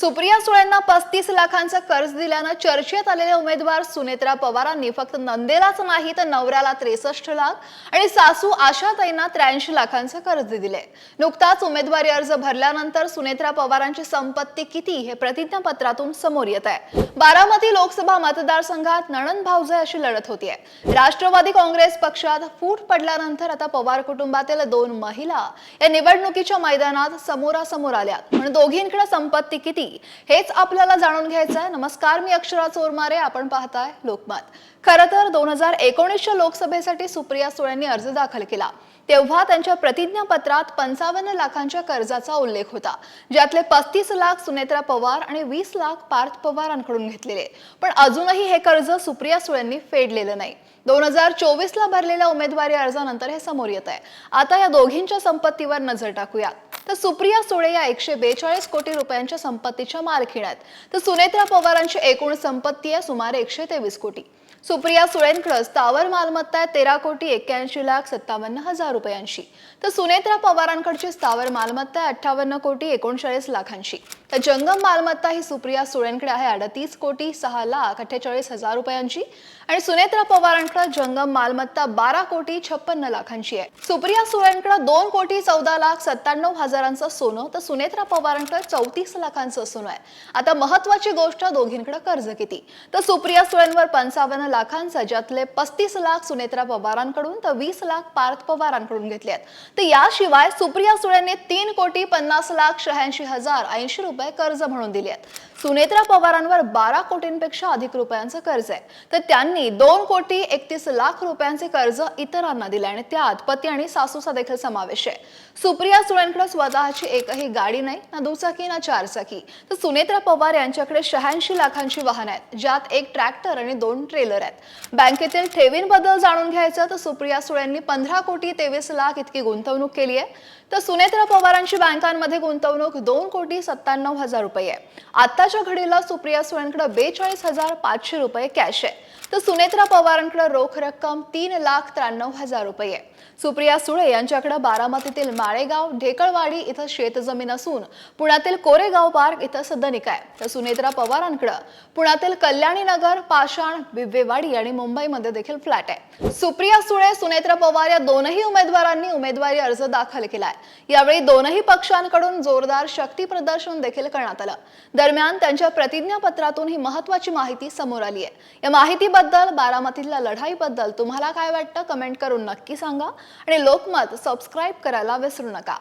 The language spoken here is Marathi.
सुप्रिया सुळेंना पस्तीस लाखांचं कर्ज दिल्यानं चर्चेत आलेले उमेदवार सुनेत्रा पवारांनी फक्त नंदेलाच नाही तर नवऱ्याला त्रेसष्ट लाख आणि सासू आशाताईंना त्र्याऐंशी लाखांचं कर्ज दिले. नुकताच उमेदवारी अर्ज भरल्यानंतर सुनेत्रा पवारांची संपत्ती किती हे प्रतिज्ञापत्रातून समोर येत आहे. बारामती लोकसभा मतदारसंघात नणंद भाऊजे अशी लढत होतीये. राष्ट्रवादी काँग्रेस पक्षात फूट पडल्यानंतर आता पवार कुटुंबातील दोन महिला या निवडणुकीच्या मैदानात समोरासमोर आल्या म्हणून दोघींकडे संपत्ती किती हेच आपल्याला जाणून घ्यायचं आहे. नमस्कार मी अक्षरा चोरमारे आपण पाहताय लोकमत. खरं तर दोन हजार एकोणीसच्या लोकसभेसाठी सुप्रिया सुळेंनी अर्ज दाखल केला. तेव्हा त्यांच्या प्रतिज्ञापत्रात पंचावन्न लाखांच्या कर्जाचा उल्लेख होता ज्यातले पस्तीस लाख सुनेत्रा पवार आणि वीस लाख पार्थ पवारांकडून घेतलेले. पण अजूनही हे कर्ज सुप्रिया सुळेंनी फेडलेलं नाही. दोन हजार चोवीस ला भरलेल्या उमेदवारी अर्जानंतर हे समोर येत आहे. आता या दोघींच्या संपत्तीवर नजर टाकूया. तर सुप्रिया सुळे या एकशे बेचाळीस कोटी रुपयांच्या संपत्तीच्या मालकीण आहेत. तर सुनेत्रा पवारांची एकूण संपत्ती आहे सुमारे एकशे तेवीस कोटी. सुप्रिया सुळेंकडे स्थावर मालमत्ता आहे तेरा कोटी एक्क्याऐंशी लाख सत्तावन्न हजार रुपयांची तर सुनेत्रा पवारांकडची स्थावर मालमत्ता आहे अठ्ठावन्न कोटी एकोणचाळीस लाखांची तर जंगम मालमत्ता ही सुप्रिया सुळेंकडे आहे अडतीस कोटी सहा लाख अठ्ठेचाळीस हजार रुपयांची आणि सुनेत्रा पवारांकडे जंगम मालमत्ता बारा कोटी छप्पन्न लाखांची आहे. सुप्रिया सुळेंकडे दोन कोटी चौदा लाख सत्त्याण्णव हजारांचं सोनं तर सुनेत्रा पवारांकडे चौतीस लाखांचं सोनं आहे. आता महत्वाची गोष्ट दोघींकडे कर्ज किती? तर सुप्रिया सुळेंवर पंचावन्न लाखांचा ज्यातले पस्तीस लाख सुनेत्रा पवारांकडून तर वीस लाख पार्थ पवारांकडून घेतले आहेत. तर याशिवाय सुप्रिया सुळेने तीन कोटी पन्नास लाख शहाऐंशी हजार ऐंशी रुपये कर्ज म्हणून दिले आहेत. सुनेत्रा पवारांवर बारा कोटींपेक्षा अधिक रुपयांचं कर्ज आहे. तर त्यांनी दोन कोटी एकतीस लाख रुपयांचे कर्ज इतरांना दिले आणि त्यात पती आणि सासूचा देखील समावेश आहे. सुप्रिया सुळेंकडे स्वतःची एकही गाडी नाही ना दुचाकी ना चारचाकी. तर सुनेत्रा पवार यांच्याकडे शहाऐंशी लाखांची वाहनं आहेत ज्यात एक ट्रॅक्टर आणि दोन ट्रेलर आहेत. बँकेतील ठेवींबद्दल जाणून घ्यायचं तर सुप्रिया सुळेंनी पंधरा कोटी तेवीस लाख इतकी गुंतवणूक केली आहे. तर सुनेत्रा पवारांची बँकांमध्ये गुंतवणूक दोन कोटी सत्त्याण्णव हजार रुपये आहे. सध्याच्या घडीला सुप्रिया सुळेंकडे बेचाळीस हजार पाचशे रुपये कॅश आहे. तर सुनेत्रा पवारांकडे रोख रक्कम तीन लाख त्र्याण्णव हजार रुपये सुप्रिया सुळे यांच्याकडे बारामतीतील माळेगाव ढेकळवाडी इथं शेतजमीन असून पुण्यातील कोरेगाव पार्क इथं सदनिक आहे. तर सुनेत्रा पवारांकडे पुण्यातील कल्याणी नगर पाषाण बिब्वेवाडी आणि मुंबईमध्ये देखील फ्लॅट आहे. सुप्रिया सुळे सुनेत्रा पवार या दोनही उमेदवारांनी उमेदवारी अर्ज दाखल केलाय. यावेळी दोनही पक्षांकडून जोरदार शक्ती प्रदर्शन देखील करण्यात आलं. दरम्यान त्यांच्या प्रतिज्ञापत्रातून ही महत्वाची माहिती समोर आली आहे. या माहितीबद्दल बारामतीतल्या लढाईबद्दल तुम्हाला काय वाटतं? कमेंट करून नक्की सांगा. आणि लोकमत सबस्क्राईब करायला विसरू नका.